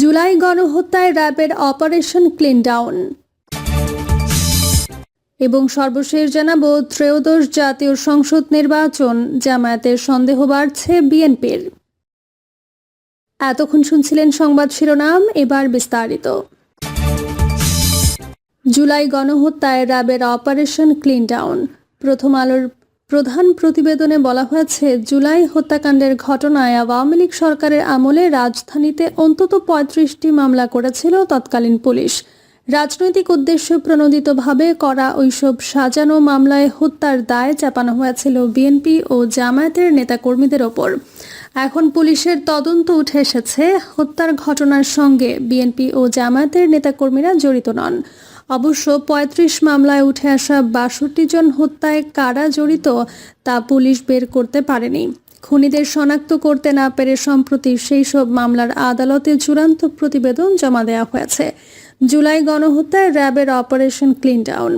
জুলাই গণহত্যায় র্যাবের operation clean down. এবং সর্বশেষ জানাব, ত্রয়োদশ জাতীয় সংসদ নির্বাচন, জামায়াতের সন্দেহ বাড়ছে বিএনপির। এতক্ষণ শুনছিলেন সংবাদ শিরোনাম, এবার বিস্তারিত। জুলাই গণহত্যায় র্যাবের অপারেশন ক্লিন ডাউন। প্রথম আলোর প্রধান প্রতিবেদনে বলা হয়েছে, জুলাই হত্যাকাণ্ডের ঘটনায় আওয়ামী লীগ সরকারের আমলে রাজধানীতে অন্তত পঁয়ত্রিশটি মামলা করেছিল তৎকালীন পুলিশ। রাজনৈতিক উদ্দেশ্য প্রণোদিতভাবে করা ওইসব সাজানো মামলায় হত্যার দায় চাপানো হয়েছিল বিএনপি ও জামায়াতের নেতাকর্মীদের ওপর। এখন পুলিশের তদন্ত উঠে এসেছে, হত্যার ঘটনার সঙ্গে বিএনপি ও জামায়াতের নেতাকর্মীরা জড়িত নন। অবশ্য ৩৫ মামলায় উঠে আসা বাষট্টি জন হত্যায় কারা জড়িত তা পুলিশ বের করতে পারেনি। খুনিদের শনাক্ত করতে না পেরে সম্প্রতি সেই সব মামলার আদালতে চূড়ান্ত প্রতিবেদন জমা দেওয়া হয়েছে। জুলাই গণহত্যায় র্যাবের অপারেশন ক্লিন ডাউন।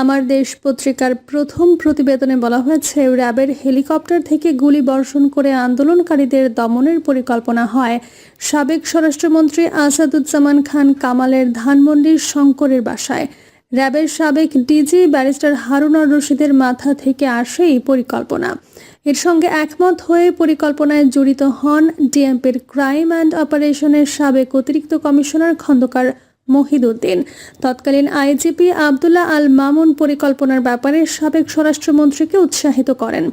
আমার দেশ পত্রিকার প্রথম প্রতিবেদনে বলা হয়েছে, র্যাবের হেলিকপ্টার থেকে গুলি বর্ষণ করে আন্দোলনকারীদের দমনের পরিকল্পনা হয়। সাবেক স্বরাষ্ট্রমন্ত্রী আসাদুজ্জামান খান কামালের ধানমন্ডির শঙ্করের বাসায়। র্যাবের সাবেক ডিজি ব্যারিস্টার হারুনার রশিদের মাথা থেকে আসে এই পরিকল্পনা। এর সঙ্গে একমত হয়ে পরিকল্পনায় জড়িত হন ডিএমপির ক্রাইম অ্যান্ড অপারেশনের সাবেক অতিরিক্ত কমিশনার খন্দকার মহিদুদ্দিন। তৎকালীন আইজিপি আবদুল্লাহ আল মামুন পরিকল্পনার ব্যাপারে সাবেক স্বরাষ্ট্রমন্ত্রীকে উৎসাহিত করেন।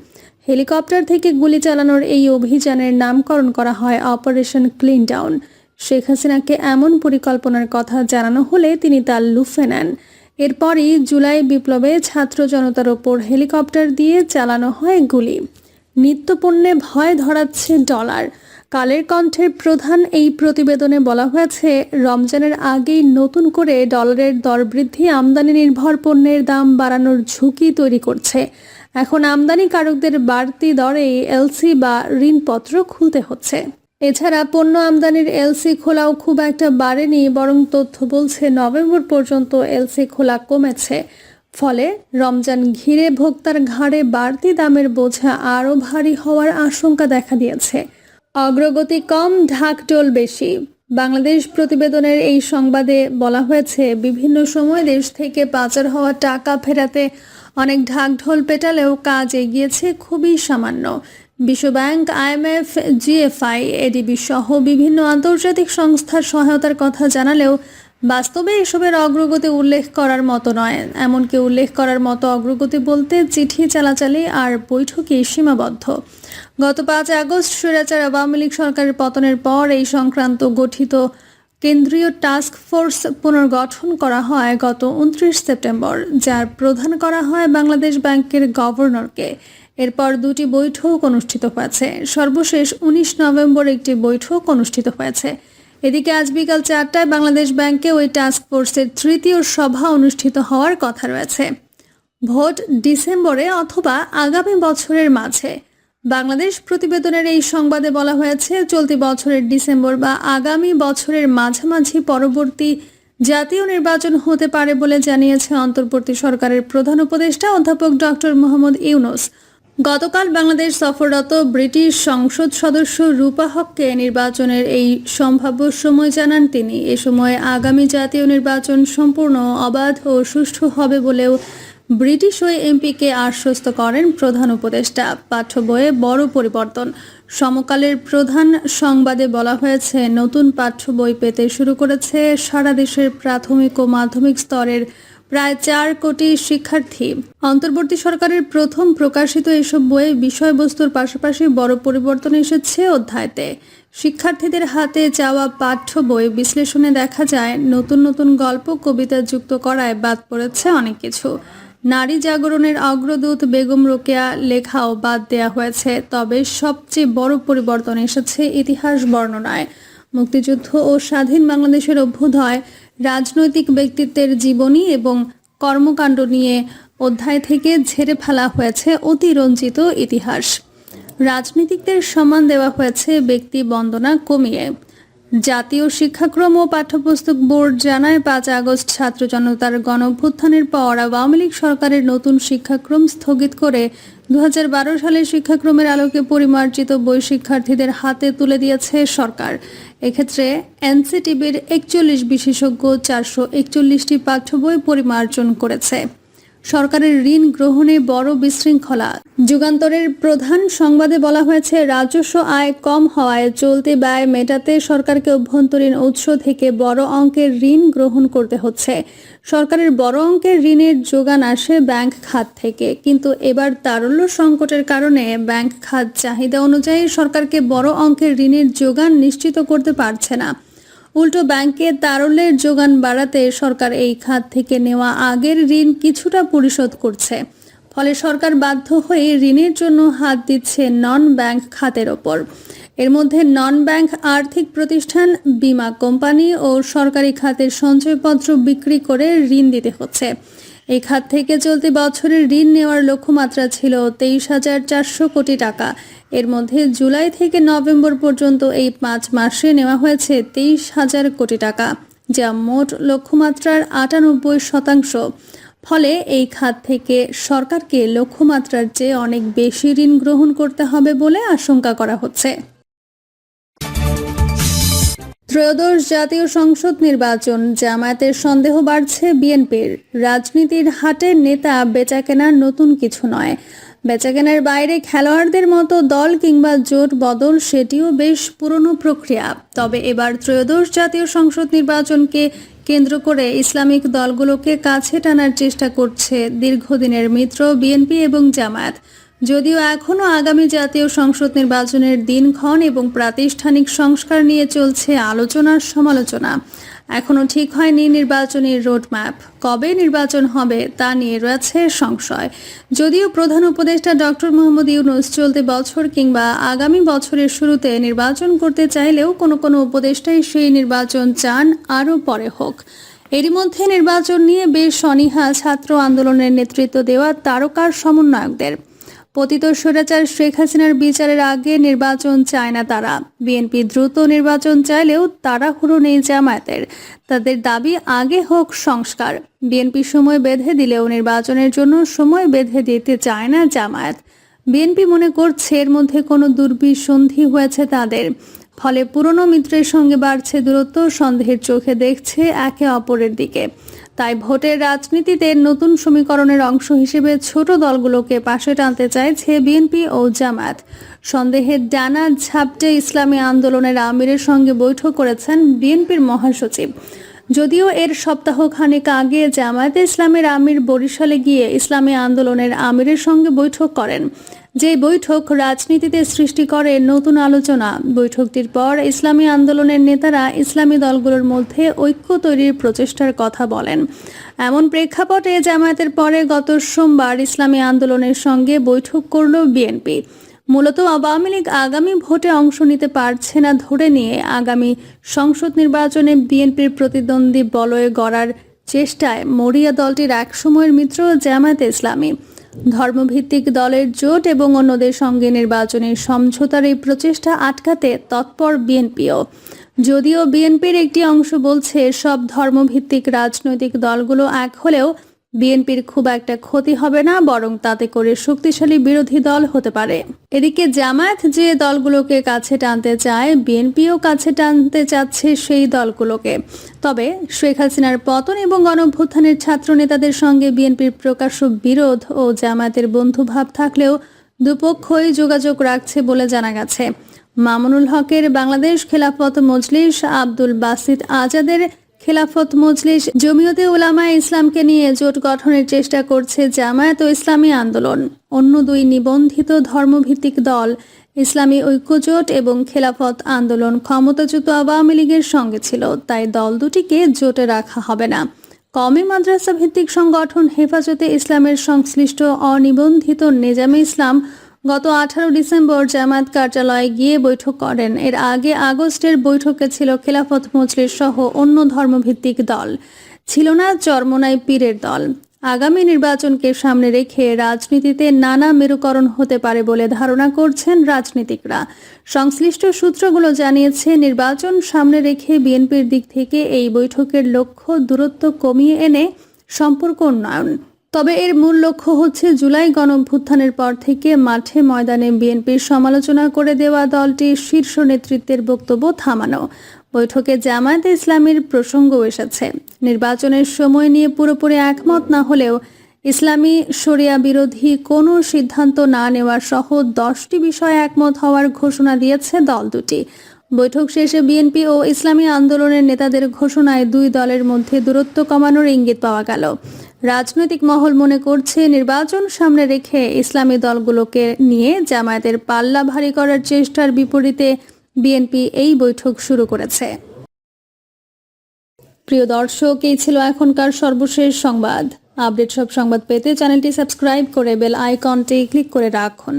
হেলিকপ্টার থেকে গুলি চালানোর এই অভিযানের নামকরণ করা হয় অপারেশন ক্লিন ডাউন। শেখ হাসিনাকে এমন পরিকল্পনার কথা জানানো হলে তিনি তা লুফে নেন। এরপরই জুলাই বিপ্লবে ছাত্র জনতার ওপর হেলিকপ্টার দিয়ে চালানো হয় গুলি। নিত্যপণ্যে ভয় ধরাচ্ছে ডলার। কালের কণ্ঠের প্রধান এই প্রতিবেদনে বলা হয়েছে, রমজানের আগেই নতুন করে ডলারের দর বৃদ্ধি আমদানি নির্ভর পণ্যের দাম বাড়ানোর ঝুঁকি তৈরি করছে। এখন আমদানিকারকদের বাড়তি দরে এলসি বা ঋণপত্র খুলতে হচ্ছে। এছাড়া পণ্য আমদানির এলসি খোলাও খুব একটা বাড়েনি, বরং তথ্য বলছে নভেম্বর পর্যন্ত এলসি খোলা কমেছে। ফলে রমজান ঘিরে ভোক্তার ঘাড়ে বাড়তি দামের বোঝা আরও ভারী হওয়ার আশঙ্কা দেখা দিয়েছে। অগ্রগতি কম ঢাকটোল বেশি। বাংলাদেশ প্রতিবেদনের এই সংবাদে বলা হয়েছে, বিভিন্ন সময় দেশ থেকে পাচার হওয়া টাকা ফেরাতে অনেক ঢাকঢোল পেটালেও কাজ এগিয়েছে খুবই সামান্য। বিশ্বব্যাংক আইএমএফ জিএফআই এডিবি সহ বিভিন্ন আন্তর্জাতিক সংস্থার সহায়তার কথা জানালেও বাস্তবে এসবের অগ্রগতি উল্লেখ করার মতো নয়। এমনকি উল্লেখ করার মতো অগ্রগতি বলতে চিঠি চালাচালি আর বৈঠকে সীমাবদ্ধ। গত পাঁচ আগস্ট স্বৈরাচার আওয়ামী লীগ সরকারের পতনের পর এই সংক্রান্ত গঠিত কেন্দ্রীয় টাস্ক ফোর্স পুনর্গঠন করা হয় গত উনত্রিশ সেপ্টেম্বর, যার প্রধান করা হয় বাংলাদেশ ব্যাংকের গভর্নরকে। এরপর দুটি বৈঠক অনুষ্ঠিত হয়েছে। সর্বশেষ উনিশ নভেম্বর একটি বৈঠক অনুষ্ঠিত হয়েছে। এদিকে আজ বিকাল চারটায় বাংলাদেশ ব্যাংকে ওই টাস্ক ফোর্সের তৃতীয় সভা অনুষ্ঠিত হওয়ার কথা রয়েছে। ভোট ডিসেম্বরে অথবা আগামী বছরের মাঝে। বাংলাদেশ প্রতিবেদনের এই সংবাদে বলা হয়েছে, চলতি বছরের ডিসেম্বর বা আগামী বছরের মাঝামাঝি পরবর্তী জাতীয় নির্বাচন হতে পারে বলে জানিয়েছে অন্তর্বর্তী সরকারের প্রধান উপদেষ্টা অধ্যাপক ডক্টর মোহাম্মদ ইউনুস। গতকাল বাংলাদেশ সফররত ব্রিটিশ সংসদ সদস্য রূপা হককে নির্বাচনের এই সম্ভাব্য সময় জানান তিনি। এ সময় আগামী জাতীয় নির্বাচন সম্পূর্ণ অবাধ ও সুষ্ঠু হবে বলেও ব্রিটিশ ওই এমপিকে আশ্বস্ত করেন প্রধান উপদেষ্টা। পাঠ্য বইয়ে বড় পরিবর্তন। সমকালের প্রধান সংবাদে বলা হয়েছে, নতুন পাঠ্য বই পেতে শুরু করেছে সারা দেশের প্রাথমিক ও মাধ্যমিক স্তরের প্রায় চার কোটি শিক্ষার্থী। অন্তর্বর্তী সরকারের প্রথম প্রকাশিত এসব বইয়ে বিষয়বস্তুর পাশাপাশি বড় পরিবর্তন এসেছে অধ্যায়তে। শিক্ষার্থীদের হাতে চাওয়া পাঠ্য বই বিশ্লেষণে দেখা যায়, নতুন নতুন গল্প কবিতা যুক্ত করায় বাদ পড়েছে অনেক কিছু। নারী জাগরণের অগ্রদূত বেগম রোকেয়া লেখাও বাদ দেয়া হয়েছে, তবে সবচেয়ে বড় পরিবর্তন এসেছে ইতিহাস বর্ণনায়। মুক্তিযুদ্ধ ও স্বাধীন বাংলাদেশের অভ্যুদয়, রাজনৈতিক ব্যক্তিত্বের জীবনী এবং কর্মকাণ্ড নিয়ে অধ্যায় থেকে ঝেড়ে ফেলা হয়েছে অতিরঞ্জিত ইতিহাস। রাজনীতিকদের সম্মান দেওয়া হয়েছে ব্যক্তি বন্দনা কমিয়ে। জাতীয় শিক্ষাক্রম ও পাঠ্যপুস্তক বোর্ড জানায়, পাঁচ আগস্ট ছাত্র জনতার গণভ্যুত্থানের পর আওয়ামী লীগ সরকারের নতুন শিক্ষাক্রম স্থগিত করে দু সালের শিক্ষাক্রমের আলোকে পরিমার্জিত বই শিক্ষার্থীদের হাতে তুলে দিয়েছে সরকার। এক্ষেত্রে এনসিটিবির একচল্লিশ বিশেষজ্ঞ চারশো একচল্লিশটি পাঠ্য বই পরিমার্জন করেছে। সরকারের ঋণ গ্রহণে বড় বিশৃঙ্খলা। যুগান্তরের প্রধান সংবাদে বলা হয়েছে, রাজস্ব আয় কম হওয়ায় চলতি ব্যয় মেটাতে সরকারকে অভ্যন্তরীণ উৎস থেকে বড় অঙ্কের ঋণ গ্রহণ করতে হচ্ছে। সরকারের বড় অঙ্কের ঋণের যোগান আসে ব্যাংক খাত থেকে, কিন্তু এবার তারল্য সংকটের কারণে ব্যাংক খাত চাহিদা অনুযায়ী সরকারকে বড় অঙ্কের ঋণের যোগান নিশ্চিত করতে পারছে না। উল্টো ব্যাংকে তারল্যের যোগান বাড়াতে সরকার এই খাত থেকে নেওয়া আগের ঋণ কিছুটা পরিশোধ করছে। ফলে সরকার বাধ্য হয়ে ঋণের জন্য হাত দিচ্ছে নন ব্যাংক খাতের ওপর। এর মধ্যে নন ব্যাংক আর্থিক প্রতিষ্ঠান, বীমা কোম্পানি ও সরকারি খাতের সঞ্চয়পত্র বিক্রি করে ঋণ দিতে হচ্ছে। এই খাত থেকে চলতি বছরের ঋণ নেওয়ার লক্ষ্যমাত্রা ছিল তেইশ হাজার চারশো কোটি টাকা। এর মধ্যে জুলাই থেকে নভেম্বর পর্যন্ত এই পাঁচ মাসে নেওয়া হয়েছে তেইশ হাজার কোটি টাকা, যা মোট লক্ষ্যমাত্রার আটানব্বই শতাংশ। ফলে এই খাত থেকে সরকারকে লক্ষ্যমাত্রার চেয়ে অনেক বেশি ঋণ গ্রহণ করতে হবে বলে আশঙ্কা করা হচ্ছে। ত্রয়োদশ জাতীয় সংসদ নির্বাচন, জামায়াতের সন্দেহ বাড়ছে বিএনপির। রাজনীতির হাটে নেতা বেচাকেনার নতুন কিছু নয়। বেচাকেনার বাইরে খেলোয়াড়দের মতো দল কিংবা জোট বদল সেটিও বেশ পুরনো প্রক্রিয়া। তবে এবার ত্রয়োদশ জাতীয় সংসদ নির্বাচনকে কেন্দ্র করে ইসলামিক দলগুলোকে কাছে টানার চেষ্টা করছে দীর্ঘদিনের মিত্র বিএনপি এবং জামায়াত। যদিও এখনও আগামী জাতীয় সংসদ নির্বাচনের দিনক্ষণ এবং প্রাতিষ্ঠানিক সংস্কার নিয়ে চলছে আলোচনার সমালোচনা। এখনও ঠিক হয়নি নির্বাচনী রোডম্যাপ। কবে নির্বাচন হবে তা নিয়ে রয়েছে সংশয়। যদিও প্রধান উপদেষ্টা ডক্টর মোহাম্মদ ইউনুস চলতি বছর কিংবা আগামী বছরের শুরুতে নির্বাচন করতে চাইলেও কোনো কোনো উপদেষ্টাই সেই নির্বাচন চান আরও পরে হোক। এরই মধ্যে নির্বাচন নিয়ে বেশ অনীহা ছাত্র আন্দোলনের নেতৃত্ব দেওয়া তারকার সমন্বয়কদের। পতিত স্বৈরাচার শেখ হাসিনার বিচারের আগে নির্বাচন চায় না তারা। বিএনপি দ্রুত নির্বাচন চাইলেও তাড়াহুড়ো নেই জামায়াতের। তাদের দাবি আগে হোক সংস্কার। বিএনপি সময় বেঁধে দিলেও নির্বাচনের জন্য সময় বেঁধে দিতে চায় না জামায়াত। বিএনপি মনে করছে এর মধ্যে কোনো দুর্বিসন্ধি হয়েছে তাদের। ফলে পুরনো মিত্রের সঙ্গে বাড়ছে দূরত্ব, সন্দেহের চোখে দেখছে একে অপরের দিকে। তাই ভোটের রাজনীতিতে নতুন সমীকরণের অংশ হিসেবে ছোট দলগুলোকে পাশে টানতে চাইছে বিএনপি ও জামায়াত। সন্দেহের ডানা ঝাপটে ইসলামী আন্দোলনের আমিরের সঙ্গে বৈঠক করেছেন বিএনপির মহাসচিব। যদিও এর সপ্তাহ খানেক আগে জামায়াতে ইসলামের আমির বরিশালে গিয়ে ইসলামী আন্দোলনের আমিরের সঙ্গে বৈঠক করেন। যে বৈঠক রাজনীতিতে সৃষ্টি করে নতুন আলোচনা। বৈঠকটির পর ইসলামী আন্দোলনের নেতারা ইসলামী দলগুলোর মধ্যে ঐক্য তৈরির প্রচেষ্টার কথা বলেন। এমন প্রেক্ষাপটে জামায়াতের পরে গত সোমবার ইসলামী আন্দোলনের সঙ্গে বৈঠক করল বিএনপি। মূলত আওয়ামী লীগ আগামী ভোটে অংশ নিতে পারছে না ধরে নিয়ে আগামী সংসদ নির্বাচনে বিএনপির প্রতিদ্বন্দ্বী বলয়ে গড়ার চেষ্টায় মরিয়া দলটির একসময়ের মিত্র জামায়াতে ইসলামী। ধর্মভিত্তিক দলের জোট এবং অন্যদের সঙ্গে নির্বাচনের সমঝোতার এই প্রচেষ্টা আটকাতে তৎপর বিএনপিও। যদিও বিএনপির একটি অংশ বলছে, সব ধর্মভিত্তিক রাজনৈতিক দলগুলো এক হলেও বিএনপির খুব একটা ক্ষতি হবে না, বরং তাতে করে শক্তিশালী বিরোধী দল হতে পারে। এদিকে জামায়াত যে দলগুলোকে কাছে টানতে চায়, বিএনপিও কাছে টানতে চাচ্ছে সেই দলগুলোকে। তবে শেখ হাসিনার পতন এবং গণভ্যুত্থানের ছাত্র নেতাদের সঙ্গে বিএনপির প্রকাশ্য বিরোধ ও জামায়াতের বন্ধুভাব থাকলেও দুপক্ষই যোগাযোগ রাখছে বলে জানা গেছে। মামুনুল হকের বাংলাদেশ খেলাফত মজলিস আব্দুল বাসিদ আজাদের খেলাফত মজলিস জমিয়তে উলামা ইসলামকে নিয়ে জোট গঠনের চেষ্টা করছে জামায়াত ও ইসলামী আন্দোলন। অন্য দুই নিবন্ধিত ধর্মভিত্তিক দল, ইসলামী ঐক্যজোট এবং খেলাফত আন্দোলন ক্ষমতাচ্যুত আওয়ামী লীগের সঙ্গে ছিল, তাই দল দুটিকে জোটে রাখা হবে না। কমে মাদ্রাসা ভিত্তিক সংগঠন হেফাজতে ইসলামের সংশ্লিষ্ট অনিবন্ধিত নেজামে ইসলাম গত আঠারো ডিসেম্বর জামায়াত কার্যালয়ে গিয়ে বৈঠক করেন। এর আগে আগস্টের বৈঠকে ছিল খেলাফত মজলিস সহ অন্য ধর্মভিত্তিক দল। ছিল না চরমনাই পীরের দল। আগামী নির্বাচনকে সামনে রেখে রাজনীতিতে নানা মেরুকরণ হতে পারে বলে ধারণা করছেন রাজনীতিকরা। সংশ্লিষ্ট সূত্রগুলো জানিয়েছে, নির্বাচন সামনে রেখে বিএনপির দিক থেকে এই বৈঠকের লক্ষ্য দূরত্ব কমিয়ে এনে সম্পর্ক উন্নয়ন। তবে এর মূল লক্ষ্য হচ্ছে জুলাই গণঅভ্যুত্থানের পর থেকে মাঠে ময়দানে বিএনপির সমালোচনা করে দেওয়া দলটির শীর্ষ নেতৃত্বের বক্তব্য থামানো। বৈঠকে জামায়াতে ইসলামীর প্রসঙ্গ এসেছে। নির্বাচনের সময় নিয়ে পুরোপুরি একমত না হলেও ইসলামী শরিয়া বিরোধী কোনো সিদ্ধান্ত না নেওয়ার সহ দশটি বিষয়ে একমত হওয়ার ঘোষণা দিয়েছে দল দুটি। বৈঠক শেষে বিএনপি ও ইসলামী আন্দোলনের নেতাদের ঘোষণায় দুই দলের মধ্যে দূরত্ব কমানোর ইঙ্গিত পাওয়া গেল। রাজনৈতিক মহল মনে করছে নির্বাচন সামনে রেখে ইসলামী দলগুলোকে নিয়ে জামায়াতের পাল্লা ভারী করার চেষ্টার বিপরীতে বিএনপি এই বৈঠক শুরু করেছে। প্রিয় দর্শক, এই ছিল এখনকার সর্বশেষ সংবাদ। আপডেট সব সংবাদ পেতে চ্যানেলটি সাবস্ক্রাইব করে বেল আইকনটি ক্লিক করে রাখুন।